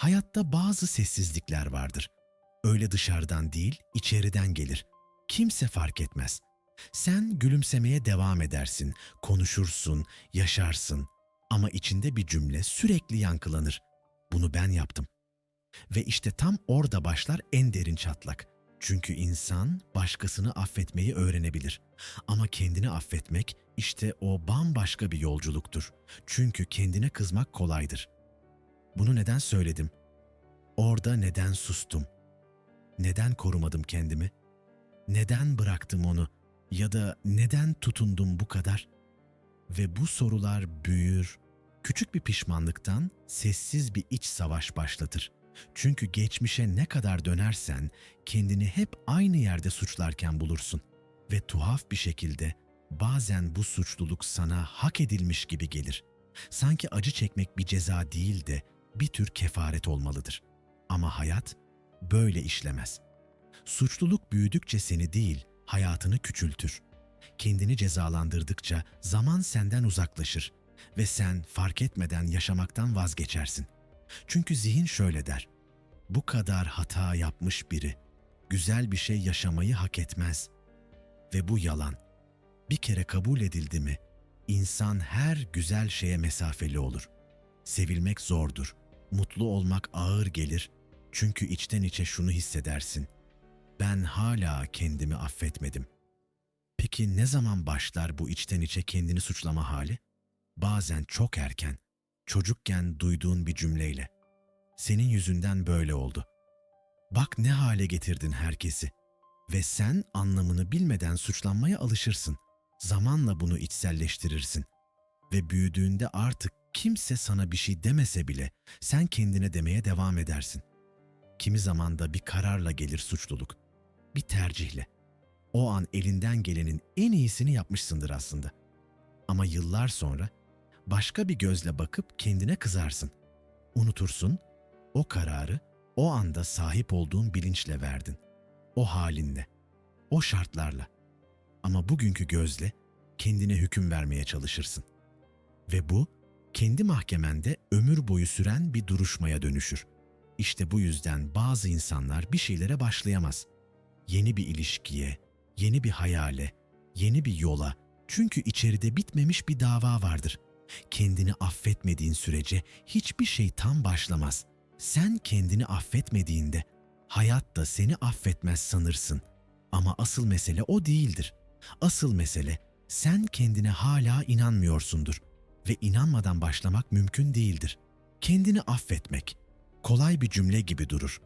Hayatta bazı sessizlikler vardır. Öyle dışarıdan değil, içeriden gelir. Kimse fark etmez. Sen gülümsemeye devam edersin, konuşursun, yaşarsın ama içinde bir cümle sürekli yankılanır. Bunu ben yaptım. Ve işte tam orada başlar en derin çatlak. Çünkü insan başkasını affetmeyi öğrenebilir. Ama kendini affetmek işte o bambaşka bir yolculuktur. Çünkü kendine kızmak kolaydır. Bunu neden söyledim? Orada neden sustum? Neden korumadım kendimi? Neden bıraktım onu? Ya da neden tutundum bu kadar? Ve bu sorular büyür, küçük bir pişmanlıktan sessiz bir iç savaş başlatır. Çünkü geçmişe ne kadar dönersen kendini hep aynı yerde suçlarken bulursun. Ve tuhaf bir şekilde bazen bu suçluluk sana hak edilmiş gibi gelir. Sanki acı çekmek bir ceza değil de bir tür kefaret olmalıdır. Ama hayat böyle işlemez. Suçluluk büyüdükçe seni değil, hayatını küçültür. Kendini cezalandırdıkça zaman senden uzaklaşır ve sen fark etmeden yaşamaktan vazgeçersin. Çünkü zihin şöyle der. Bu kadar hata yapmış biri güzel bir şey yaşamayı hak etmez. Ve bu yalan. Bir kere kabul edildi mi insan her güzel şeye mesafeli olur. Sevilmek zordur. Mutlu olmak ağır gelir. Çünkü içten içe şunu hissedersin. Ben hala kendimi affetmedim. Peki ne zaman başlar bu içten içe kendini suçlama hali? Bazen çok erken, çocukken duyduğun bir cümleyle. Senin yüzünden böyle oldu. Bak ne hale getirdin herkesi. Ve sen anlamını bilmeden suçlanmaya alışırsın. Zamanla bunu içselleştirirsin. Ve büyüdüğünde artık kimse sana bir şey demese bile sen kendine demeye devam edersin. Kimi zaman da bir kararla gelir suçluluk. Bir tercihle. O an elinden gelenin en iyisini yapmışsındır aslında. Ama yıllar sonra başka bir gözle bakıp kendine kızarsın. Unutursun, o kararı o anda sahip olduğun bilinçle verdin. O halinle, o şartlarla. Ama bugünkü gözle kendine hüküm vermeye çalışırsın. Ve bu kendi mahkemende ömür boyu süren bir duruşmaya dönüşür. İşte bu yüzden bazı insanlar bir şeylere başlayamaz. Yeni bir ilişkiye, yeni bir hayale, yeni bir yola. Çünkü içeride bitmemiş bir dava vardır. Kendini affetmediğin sürece hiçbir şey tam başlamaz. Sen kendini affetmediğinde hayat da seni affetmez sanırsın. Ama asıl mesele o değildir. Asıl mesele sen kendine hala inanmıyorsundur ve inanmadan başlamak mümkün değildir. Kendini affetmek kolay bir cümle gibi durur.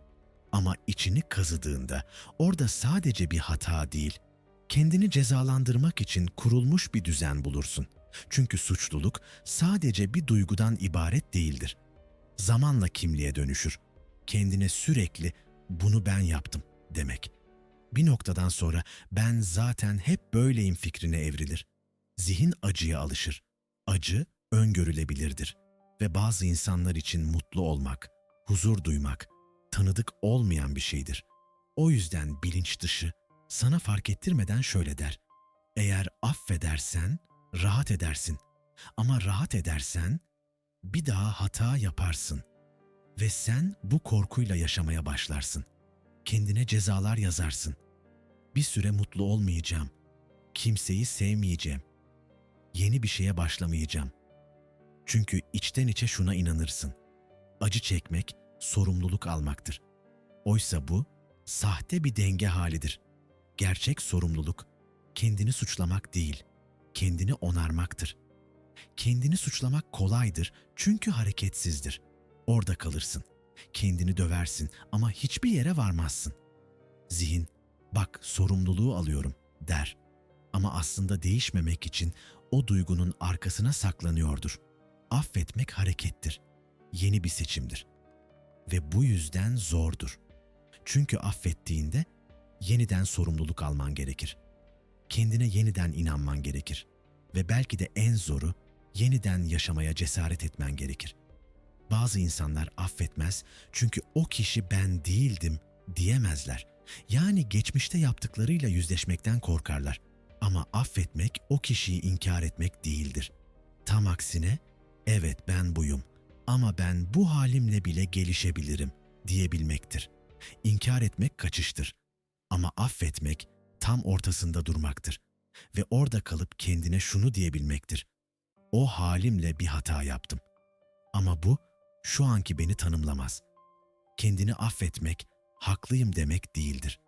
Ama içini kazıdığında orada sadece bir hata değil, kendini cezalandırmak için kurulmuş bir düzen bulursun. Çünkü suçluluk sadece bir duygudan ibaret değildir. Zamanla kimliğe dönüşür. Kendine sürekli bunu ben yaptım demek. Bir noktadan sonra ben zaten hep böyleyim fikrine evrilir. Zihin acıya alışır. Acı öngörülebilirdir ve bazı insanlar için mutlu olmak, huzur duymak tanıdık olmayan bir şeydir. O yüzden bilinç dışı sana fark ettirmeden şöyle der. Eğer affedersen rahat edersin. Ama rahat edersen bir daha hata yaparsın. Ve sen bu korkuyla yaşamaya başlarsın. Kendine cezalar yazarsın. Bir süre mutlu olmayacağım. Kimseyi sevmeyeceğim. Yeni bir şeye başlamayacağım. Çünkü içten içe şuna inanırsın. Acı çekmek sorumluluk almaktır. Oysa bu sahte bir denge halidir. Gerçek sorumluluk kendini suçlamak değil, kendini onarmaktır. Kendini suçlamak kolaydır çünkü hareketsizdir. Orada kalırsın. Kendini döversin ama hiçbir yere varmazsın. Zihin, bak sorumluluğu alıyorum der. Ama aslında değişmemek için o duygunun arkasına saklanıyordur. Affetmek harekettir. Yeni bir seçimdir. Ve bu yüzden zordur. Çünkü affettiğinde yeniden sorumluluk alman gerekir. Kendine yeniden inanman gerekir. Ve belki de en zoru yeniden yaşamaya cesaret etmen gerekir. Bazı insanlar affetmez çünkü o kişi ben değildim diyemezler. Yani geçmişte yaptıklarıyla yüzleşmekten korkarlar. Ama affetmek o kişiyi inkar etmek değildir. Tam aksine evet ben buyum Ama ben bu halimle bile gelişebilirim diyebilmektir. İnkar etmek kaçıştır. Ama affetmek tam ortasında durmaktır. Ve orada kalıp kendine şunu diyebilmektir. O halimle bir hata yaptım. Ama bu şu anki beni tanımlamaz. Kendini affetmek, haklıyım demek değildir.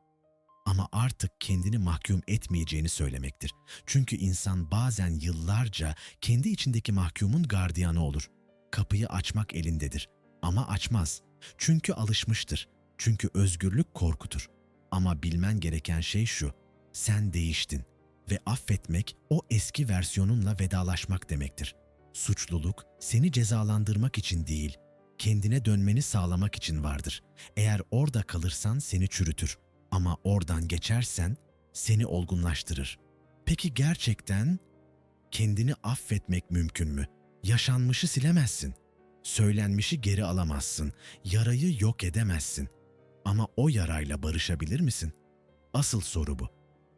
Ama artık kendini mahkum etmeyeceğini söylemektir. Çünkü insan bazen yıllarca kendi içindeki mahkumun gardiyanı olur. Kapıyı açmak elindedir ama açmaz. Çünkü alışmıştır. Çünkü özgürlük korkutur. Ama bilmen gereken şey şu. Sen değiştin ve affetmek o eski versiyonunla vedalaşmak demektir. Suçluluk seni cezalandırmak için değil, kendine dönmeni sağlamak için vardır. Eğer orada kalırsan seni çürütür ama oradan geçersen seni olgunlaştırır. Peki gerçekten kendini affetmek mümkün mü? Yaşanmışı silemezsin. Söylenmişi geri alamazsın. Yarayı yok edemezsin. Ama o yarayla barışabilir misin? Asıl soru bu.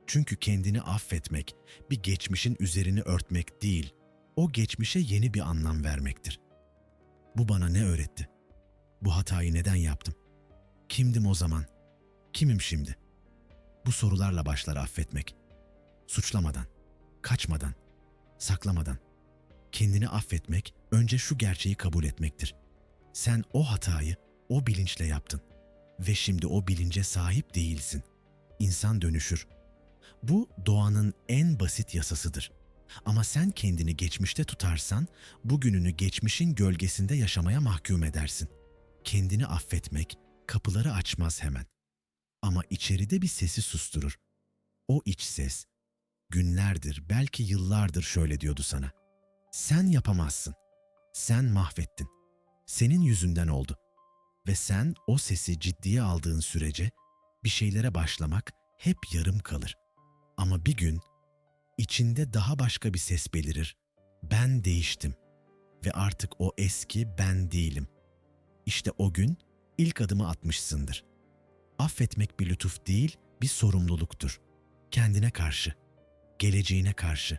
Çünkü kendini affetmek bir geçmişin üzerini örtmek değil, o geçmişe yeni bir anlam vermektir. Bu bana ne öğretti? Bu hatayı neden yaptım? Kimdim o zaman? Kimim şimdi? Bu sorularla başlar affetmek. Suçlamadan, kaçmadan, saklamadan. Kendini affetmek önce şu gerçeği kabul etmektir. Sen o hatayı o bilinçle yaptın ve şimdi o bilince sahip değilsin. İnsan dönüşür. Bu doğanın en basit yasasıdır. Ama sen kendini geçmişte tutarsan bugününü geçmişin gölgesinde yaşamaya mahkum edersin. Kendini affetmek kapıları açmaz hemen. Ama içeride bir sesi susturur. O iç ses günlerdir, belki yıllardır şöyle diyordu sana. Sen yapamazsın. Sen mahvettin. Senin yüzünden oldu. Ve sen o sesi ciddiye aldığın sürece bir şeylere başlamak hep yarım kalır. Ama bir gün içinde daha başka bir ses belirir. Ben değiştim ve artık o eski ben değilim. İşte o gün ilk adımı atmışsındır. Affetmek bir lütuf değil, bir sorumluluktur. Kendine karşı, geleceğine karşı.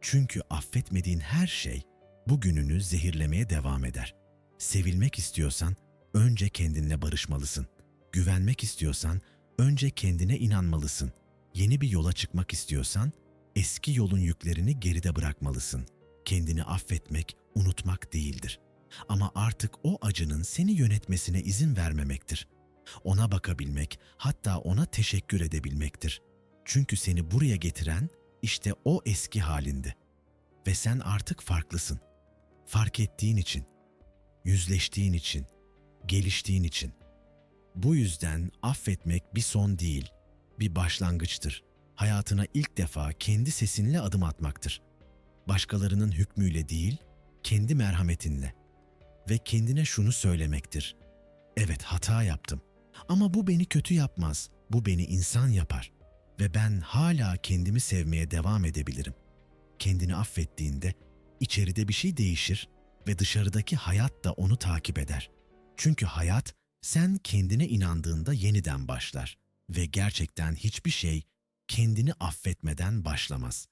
Çünkü affetmediğin her şey bugününü zehirlemeye devam eder. Sevilmek istiyorsan önce kendinle barışmalısın. Güvenmek istiyorsan önce kendine inanmalısın. Yeni bir yola çıkmak istiyorsan eski yolun yüklerini geride bırakmalısın. Kendini affetmek, unutmak değildir. Ama artık o acının seni yönetmesine izin vermemektir. Ona bakabilmek, hatta ona teşekkür edebilmektir. Çünkü seni buraya getiren işte o eski halindi. Ve sen artık farklısın. Fark ettiğin için, yüzleştiğin için, geliştiğin için. Bu yüzden affetmek bir son değil, bir başlangıçtır. Hayatına ilk defa kendi sesinle adım atmaktır. Başkalarının hükmüyle değil, kendi merhametinle. Ve kendine şunu söylemektir. Evet hata yaptım. Ama bu beni kötü yapmaz. Bu beni insan yapar. Ve ben hala kendimi sevmeye devam edebilirim. Kendini affettiğinde içeride bir şey değişir ve dışarıdaki hayat da onu takip eder. Çünkü hayat sen kendine inandığında yeniden başlar ve gerçekten hiçbir şey kendini affetmeden başlamaz.